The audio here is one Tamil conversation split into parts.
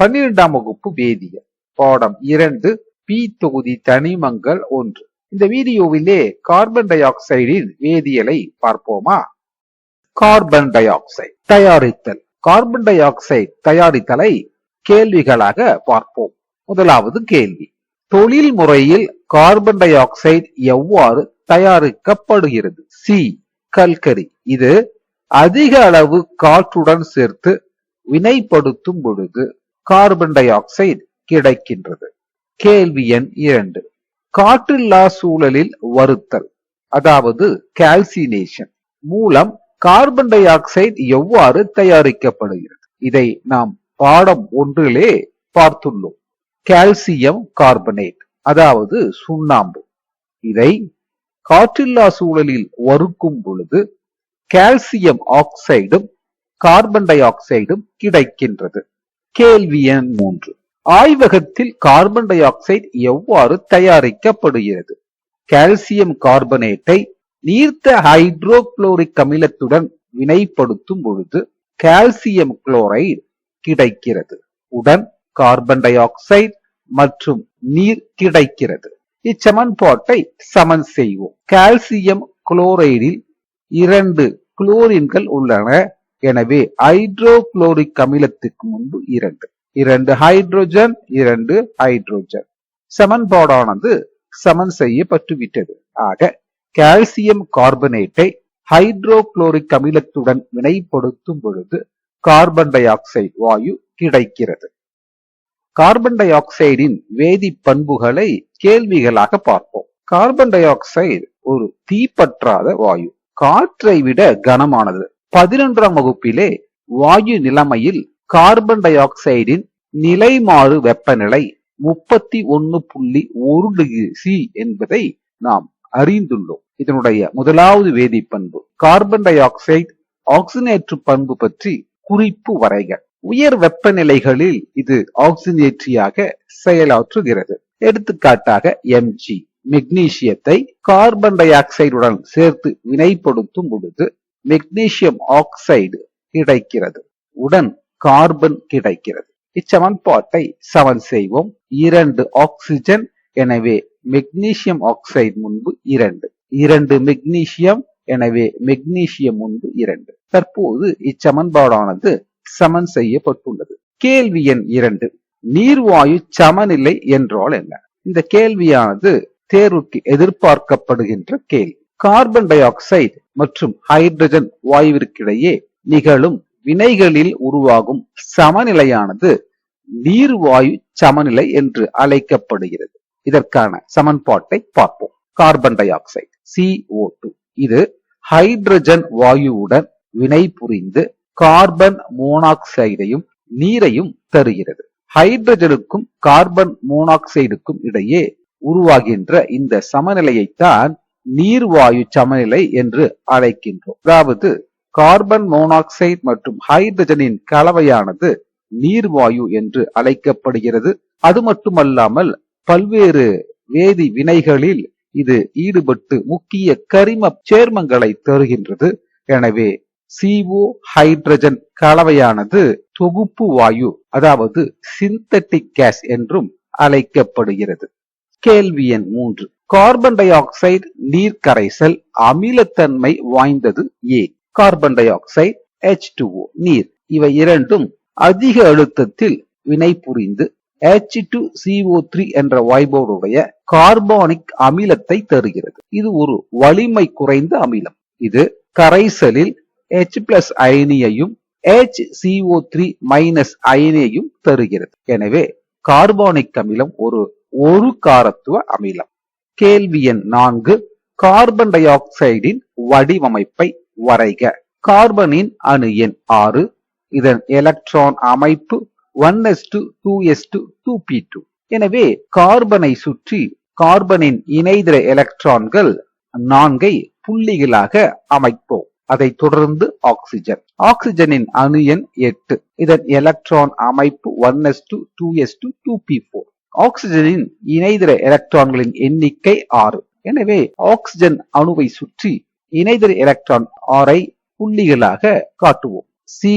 பன்னிரெண்டாம் வகுப்பு வேதியியல். பாடம் இரண்டு பி தொகுதி தனிமங்கள் ஒன்று. இந்த வீடியோவிலே கார்பன் டை ஆக்சைடின் வேதியியலை பார்ப்போமா? கார்பன் டை ஆக்சைடு தயாரித்தல். கார்பன் டை ஆக்சைடு தயாரித்தலை கேள்விகளாக பார்ப்போம். முதலாவது கேள்வி. தொழில் முறையில் கார்பன் டை ஆக்சைடு எவ்வாறு தயாரிக்கப்படுகிறது? சி கல்கரி. இது அதிக அளவு காற்றுடன் சேர்த்து வினைப்படுத்தும் பொழுது கார்பன் டை ஆக்சைடு கிடைக்கின்றது. கேள்வி எண் இரண்டு. காற்றில்லா சூழலில் வருத்தல் அதாவது கால்சினேஷன் மூலம் கார்பன் டை ஆக்சைடு எவ்வாறு தயாரிக்கப்படுகிறது? இதை நாம் பாடம் ஒன்றிலே பார்த்துள்ளோம். கால்சியம் கார்பனேட் அதாவது சுண்ணாம்பு. இதை காற்றில்லா சூழலில் வறுக்கும் பொழுது கால்சியம் ஆக்சைடும் கார்பன் டை ஆக்சைடும் கிடைக்கின்றது. கேள்வி எண் மூன்று. ஆய்வகத்தில் கார்பன் டை ஆக்சைடு எவ்வாறு தயாரிக்கப்படுகிறது? கால்சியம் கார்பனேட்டை நீர்த்த ஹைட்ரோகுளோரிக் அமிலத்துடன் வினைப்படுத்தும் பொழுது கால்சியம் குளோரைடு கிடைக்கிறது. உடன் கார்பன் டை ஆக்சைடு மற்றும் நீர் கிடைக்கிறது. இச்சமன்பாட்டை சமன் செய்வோம். கால்சியம் குளோரைடில் இரண்டு குளோரின்கள் உள்ளன. எனவே ஹைட்ரோகுளோரிக் அமிலத்துக்கு முன்பு இரண்டு. இரண்டு ஹைட்ரோஜன் இரண்டு ஹைட்ரோஜன் சமன்பாடானது சமன் செய்யப்பட்டுவிட்டது. ஆக கால்சியம் கார்பனேட்டை ஹைட்ரோகுளோரிக் அமிலத்துடன் வினைப்படுத்தும் பொழுது கார்பன் டை ஆக்சைடு வாயு கிடைக்கிறது. கார்பன் டை ஆக்சைடின் வேதி பண்புகளை கேள்விகளாக பார்ப்போம். கார்பன் டை ஆக்சைடு ஒரு தீப்பற்றாத வாயு. காற்றை விட கனமானது. பதினொன்றாம் வகுப்பிலே வாயு நிலைமையில் கார்பன் டை ஆக்சைடின் நிலைமாறு வெப்பநிலை முப்பத்தி ஒன்னு புள்ளி ஒரு டிகிரி சி என்பதை நாம் அறிந்துள்ளோம். இதனுடைய முதலாவது வேதிப்பண்பு கார்பன் டை ஆக்சைடு ஆக்சினேற்று பண்பு பற்றி குறிப்பு வரைக. உயர் வெப்பநிலைகளில் இது ஆக்சினேற்றியாக செயலாற்றுகிறது. எடுத்துக்காட்டாக எம்ஜி மெக்னீசியத்தை கார்பன் டை ஆக்சைடுடன் சேர்த்து வினைப்படுத்தும் பொழுது மெக்னீசியம் ஆக்சைடு கிடைக்கிறது. உடன் கார்பன் கிடைக்கிறது. இச்சமன்பாட்டை சமன் செய்வோம். இரண்டு ஆக்சிஜன் எனவே மெக்னீசியம் ஆக்சைடு முன்பு இரண்டு. இரண்டு மெக்னீசியம் எனவே மெக்னீசியம் முன்பு இரண்டு. தற்போது இச்சமன்பாடானது சமன் செய்யப்பட்டுள்ளது. கேள்வி எண் இரண்டு. நீர்வாயு சமநிலை என்றால் என்ன? இந்த கேள்வியானது தேர்வுக்கு எதிர்பார்க்கப்படுகின்ற கேள்வி. கார்பன் டை ஆக்சைடு மற்றும் ஹைட்ரஜன் வாயுவிற்கிடையே நிகழும் வினைகளில் உருவாகும் சமநிலையானது நீர் வாயு சமநிலை என்று அழைக்கப்படுகிறது. இதற்கான சமன்பாட்டை பார்ப்போம். Carbon dioxide C O two இது ஹைட்ரஜன் வாயுவுடன் வினை புரிந்து கார்பன் மோனாக்சைடையும் நீரையும் தருகிறது. ஹைட்ரஜனுக்கும் கார்பன் மோனாக்சைடுக்கும் இடையே உருவாகின்ற இந்த சமநிலையைத்தான் நீர்வாயு சமநிலை என்று அழைக்கின்றோம். அதாவது கார்பன் மோனாக்சைடு மற்றும் ஹைட்ரஜனின் கலவையானது நீர்வாயு என்று அழைக்கப்படுகிறது. அது மட்டுமல்லாமல் பல்வேறு வேதி வினைகளில் இது ஈடுபட்டு முக்கிய கரிம சேர்மங்களை தருகின்றது. எனவே சிஓ ஹைட்ரஜன் கலவையானது தொகுப்பு வாயு அதாவது சிந்தட்டிக் கேஸ் என்றும் அழைக்கப்படுகிறது. கேள்வி எண் மூன்று. கார்பன் டை ஆக்சைடு நீர் கரைசல் அமிலத்தன்மை வாய்ந்தது ஏ. கார்பன் டை ஆக்சைடு எச் நீர். இவை இரண்டும் அதிக அழுத்தத்தில் வினை புரிந்து எச் டு சிஓ த்ரீ என்ற வாய்போருடைய கார்பானிக் அமிலத்தை தருகிறது. இது ஒரு வலிமை குறைந்த அமிலம். இது கரைசலில் எச் பிளஸ் அயனியையும் H C O three minus அயனியையும் தருகிறது. எனவே கார்பானிக் அமிலம் ஒரு ஒரு காரத்துவ அமிலம். கேள்வி எண் நான்கு கார்பன் டை ஆக்சைடின் வடிவமைப்பை வரைக. கார்பனின் அணு எண் ஆறு இதன் எலக்ட்ரான் அமைப்பு one S two two S two two P two எனவே கார்பனை சுற்றி கார்பனின் இணைதிர எலக்ட்ரான்கள் நான்கை புள்ளிகளாக அமைப்போம். அதை தொடர்ந்து ஆக்சிஜன். ஆக்சிஜனின் அணு எண் எட்டு இதன் எலக்ட்ரான் அமைப்பு one S two two S two two P four ஆக்சிஜனின் இணைதிர எலக்ட்ரான்களின் எண்ணிக்கை ஆறு. எனவே ஆக்சிஜன் அணுவை சுற்றி இணைதிர எலக்ட்ரான் ஆறை புள்ளிகளாக காட்டுவோம். சி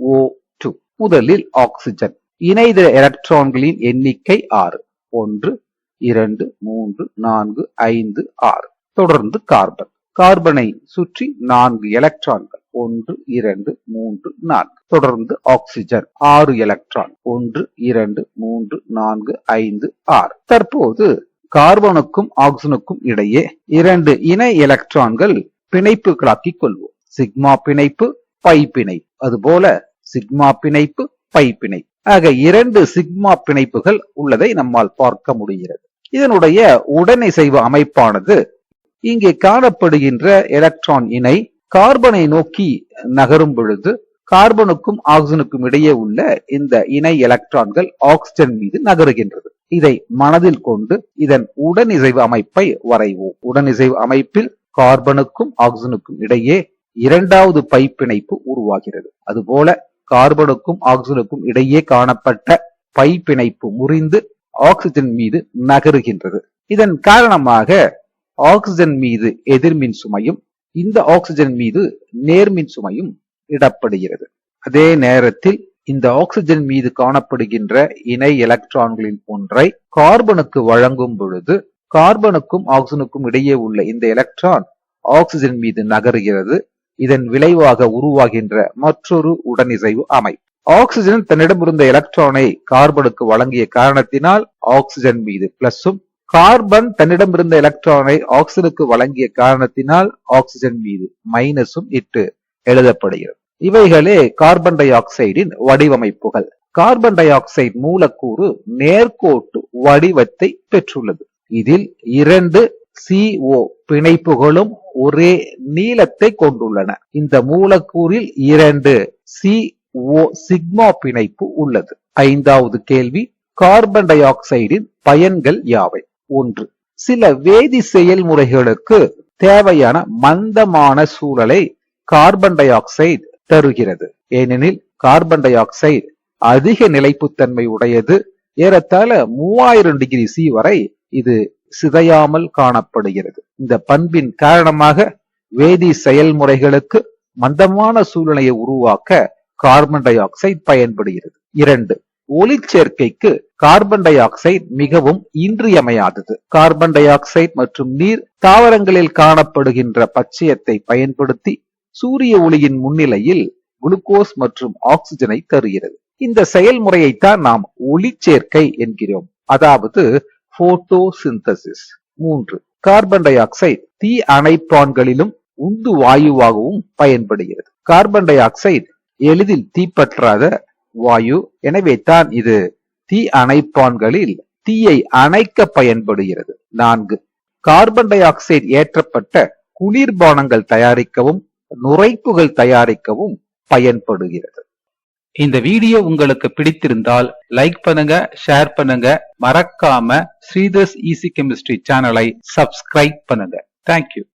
ஓ டூ முதலில் ஆக்சிஜன். இணைதிர எலக்ட்ரான்களின் எண்ணிக்கை ஆறு. ஒன்று இரண்டு மூன்று நான்கு ஐந்து ஆறு. தொடர்ந்து கார்பன். கார்பனை சுற்றி நான்கு எலக்ட்ரான்கள் ஒன்று இரண்டு மூன்று நான்கு. தொடர்ந்து ஆக்சிஜன் ஆறு எலக்ட்ரான் ஒன்று இரண்டு மூன்று நான்கு ஐந்து ஆறு. தற்போது கார்பனுக்கும் ஆக்சிஜனுக்கும் இடையே இரண்டு இணை எலக்ட்ரான்கள் பிணைப்புகளாக்கிக் கொள்வோம். சிக்மா பிணைப்பு பை பிணைப்பு. அதுபோல சிக்மா பிணைப்பு பை பிணைப்பு. ஆக இரண்டு சிக்மா பிணைப்புகள் உள்ளதை நம்மால் பார்க்க முடிகிறது. இதனுடைய உடனிசைவு அமைப்பானது இங்கே காணப்படுகின்ற எலக்ட்ரான் இணை கார்பனை நோக்கி நகரும் பொழுது கார்பனுக்கும் ஆக்சிஜனுக்கும் இடையே உள்ள இந்த இணை எலக்ட்ரான்கள் ஆக்சிஜன் மீது நகருகின்றது. இதை மனதில் கொண்டு இதன் உடனிசைவு அமைப்பை வரைவோம். உடனிசைவு அமைப்பில் கார்பனுக்கும் ஆக்சிஜனுக்கும் இடையே இரண்டாவது பை பிணைப்பு உருவாகிறது. அதுபோல கார்பனுக்கும் ஆக்சிஜனுக்கும் இடையே காணப்பட்ட பை பிணைப்பு முறிந்து ஆக்சிஜன் மீது நகருகின்றது. இதன் காரணமாக ஆக்சிஜன் மீது எதிர்மின் சுமையும் இந்த ஆக்சிஜன் மீது நேர்மின் சுமையும் இடப்படுகிறது. அதே நேரத்தில் இந்த ஆக்சிஜன் மீது காணப்படுகின்ற இணை எலக்ட்ரான்களில் ஒன்றை கார்பனுக்கு வழங்கும் பொழுது கார்பனுக்கும் ஆக்சிஜனுக்கும் இடையே உள்ள இந்த எலக்ட்ரான் ஆக்சிஜன் மீது நகருகிறது. இதன் விளைவாக உருவாகின்ற மற்றொரு உடனிசைவு அமை ஆக்சிஜன் தன்னிடமிருந்த எலக்ட்ரானை கார்பனுக்கு வழங்கிய காரணத்தினால் ஆக்சிஜன் மீது பிளஸும் கார்பன் தன்னிடமிருந்த எலக்ட்ரானை ஆக்சிஜனுக்கு வழங்கிய காரணத்தினால் ஆக்சிஜன் மீது மைனஸும் இட்டு எழுதப்படுகிறது. இவைகளே கார்பன் டை ஆக்சைடின் வடிவமைப்புகள். கார்பன் டை ஆக்சைடு மூலக்கூறு நேர்கோட்டு வடிவத்தை பெற்றுள்ளது. இதில் இரண்டு CO பிணைப்புகளும் ஒரே நீளத்தை கொண்டுள்ளன. இந்த மூலக்கூறில் இரண்டு CO சிக்மா பிணைப்பு உள்ளது. ஐந்தாவது கேள்வி கார்பன் டை ஆக்சைடின் பயன்கள் யாவை? ஒன்று. சில வேதி செயல்முறைகளுக்கு தேவையான மந்தமான சூழலை கார்பன் டை ஆக்சைடு தருகிறது. ஏனெனில் கார்பன் டை ஆக்சைடு அதிக நிலைப்புத்தன்மை உடையது. ஏறத்தாழ மூவாயிரம் டிகிரி சி வரை இது சிதையாமல் காணப்படுகிறது. இந்த பண்பின் காரணமாக வேதி செயல்முறைகளுக்கு மந்தமான சூழ்நிலையை உருவாக்க கார்பன் டை ஆக்சைடு பயன்படுகிறது. இரண்டு ஒளிச்சேர்க்கைக்கு கார்பன் டை ஆக்சைடு மிகவும் இன்றியமையாதது. கார்பன் டை ஆக்சைடு மற்றும் நீர் தாவரங்களில் காணப்படுகின்ற பச்சையத்தை பயன்படுத்தி சூரிய ஒளியின் முன்னிலையில் குளுக்கோஸ் மற்றும் ஆக்சிஜனை தருகிறது. இந்த செயல்முறையைத்தான் நாம் ஒளி சேர்க்கை என்கிறோம். அதாவது போட்டோசிந்தசிஸ் மூன்று. கார்பன் டை ஆக்சைடு தீ அணைப்பான்களிலும் உந்து வாயுவாகவும் பயன்படுகிறது. கார்பன் டை ஆக்சைடு எளிதில் தீப்பற்றாத வாயு. எனவே தான் இது தீ அணைப்பான்களில் தீயை அணைக்க பயன்படுகிறது. நான்கு கார்பன் டை ஆக்சைடு ஏற்றப்பட்ட குளிர்பானங்கள் தயாரிக்கவும் நுரைப்புகள் தயாரிக்கவும் பயன்படுகிறது. இந்த வீடியோ உங்களுக்கு பிடித்திருந்தால் லைக் பண்ணுங்க ஷேர் பண்ணுங்க. மறக்காம ஸ்ரீதர்ஸ் ஈசி கெமிஸ்ட்ரி சேனலை சப்ஸ்கிரைப் பண்ணுங்க. Thank you